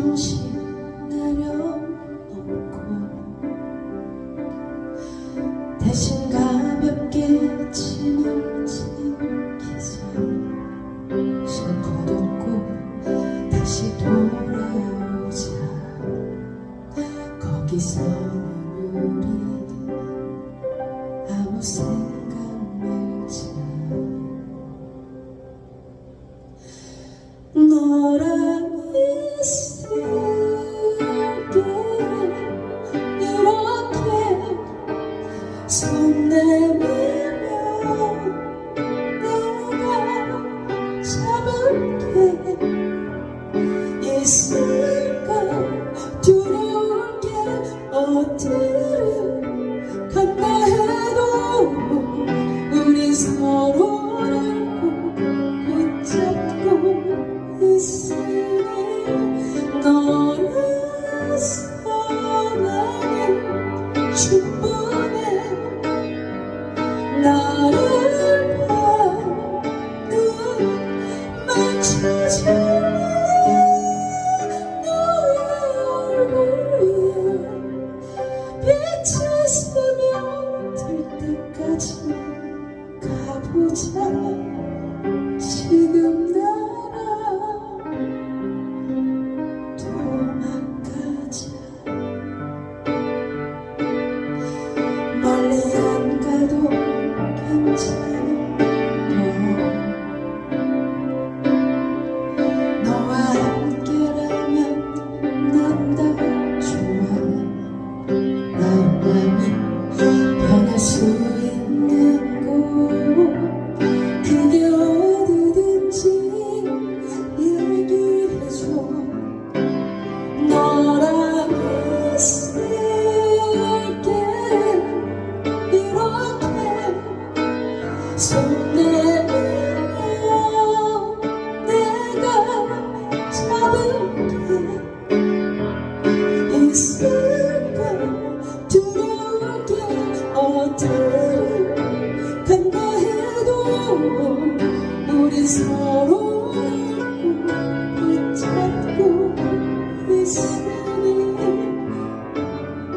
잠시 내려놓고 대신 가볍게 짐을 챙기자 슬퍼도 꼭 다시 돌아오자. 거기서는 우리 아무 생각 말자. 너랑 손 내밀면 내가 잡을게 있을까 두려운 게 어디를 간다 해도 우리 서로를 꼭 붙잡고 있으니 너라서 나는 충분 esperando. 서로 붙잡고 있으니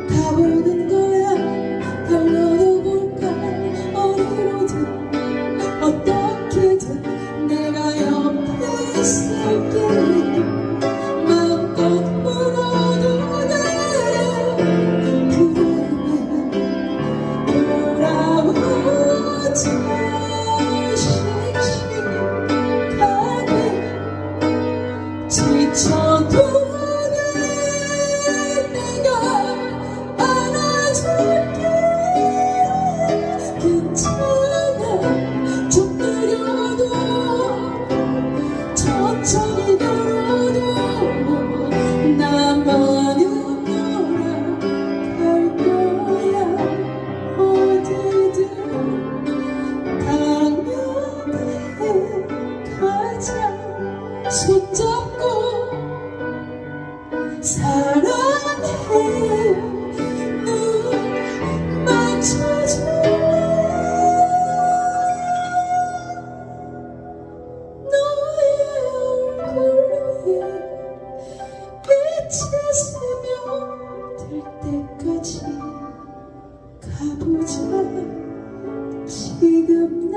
가보는 거야. 달려도 볼까? 어디로든 어떻게든 내가 옆에 있을게 the